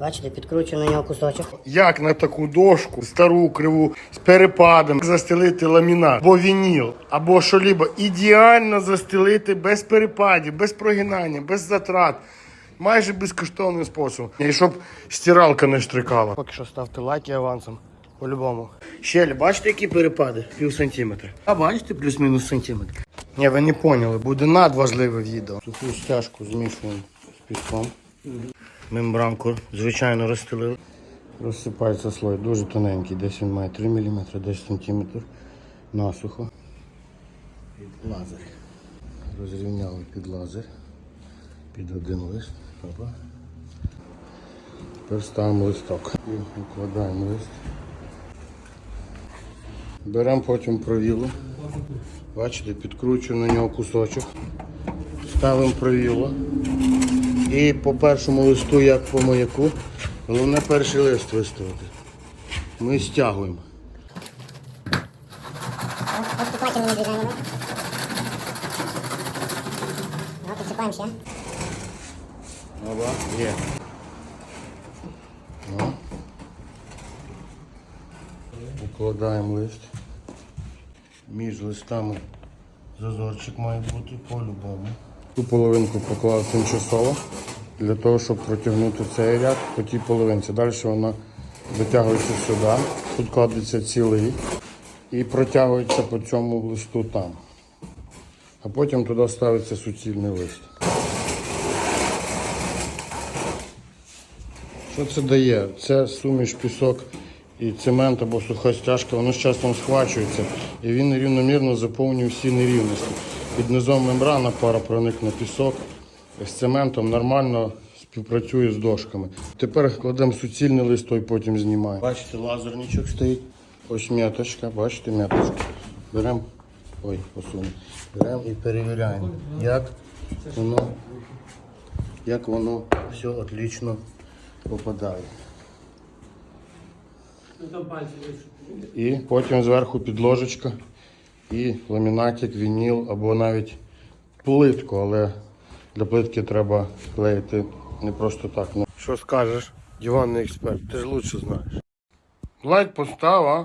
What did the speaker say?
Бачите, підкручую на нього кусочок. Як на таку дошку, стару криву з перепадом застелити ламінат, або вініл, або що-либо. Ідеально застелити без перепадів, без прогинання, без затрат. Майже безкоштовним способом. І щоб стиралка не штрикала. Поки що ставте лайки авансом. По-любому. Щелі, бачите, які перепади? Пів сантиметра. А бачите, плюс-мінус сантиметр. Ні, ви не поняли, буде надважливе відео. Суху стяжку змішуємо з піском. Мембранку, звичайно, розстелили. Розсипається слой дуже тоненький, десь він має 3 мм, десь сантиметр насухо. Під лазер. Розрівняли під лазер. Під один лист. Опа. Тепер ставимо листок і укладаємо лист. Беремо потім провіло. Бачите, підкручуємо на нього кусочок. Ставимо провіло. І по першому листу, як по маяку, головне перший лист виставити. Ми стягуємо. Поступательными движениями. Вот, отсыпаем ще. Ова, є. Ну. Укладаємо лист. Між листами зазорчик має бути по-любому. Ту половинку поклав тимчасово для того, щоб протягнути цей ряд по тій половинці. Далі вона дотягується сюди, тут кладеться цілий і протягується по цьому листу там. А потім туди ставиться суцільний лист. Що це дає? Це суміш пісок і цемент або суха стяжка, воно з часом схвачується і він рівномірно заповнює всі нерівності. Під низом мембрана пара проникне пісок з цементом нормально співпрацює з дошками. Тепер кладемо суцільний лист, той потім знімаємо. Бачите, лазерничок стоїть. Ось м'яточка, бачите, м'яточка. Беремо, ой, посуну. Беремо і перевіряємо, як воно, як воно все отлично попадає. І потім зверху підложечка і ламінатик, вініл або навіть плитку, але для плитки треба клеїти не просто так. Ну. Що скажеш, диванний експерт, ти ж лучше знаєш. Лайк постав, а?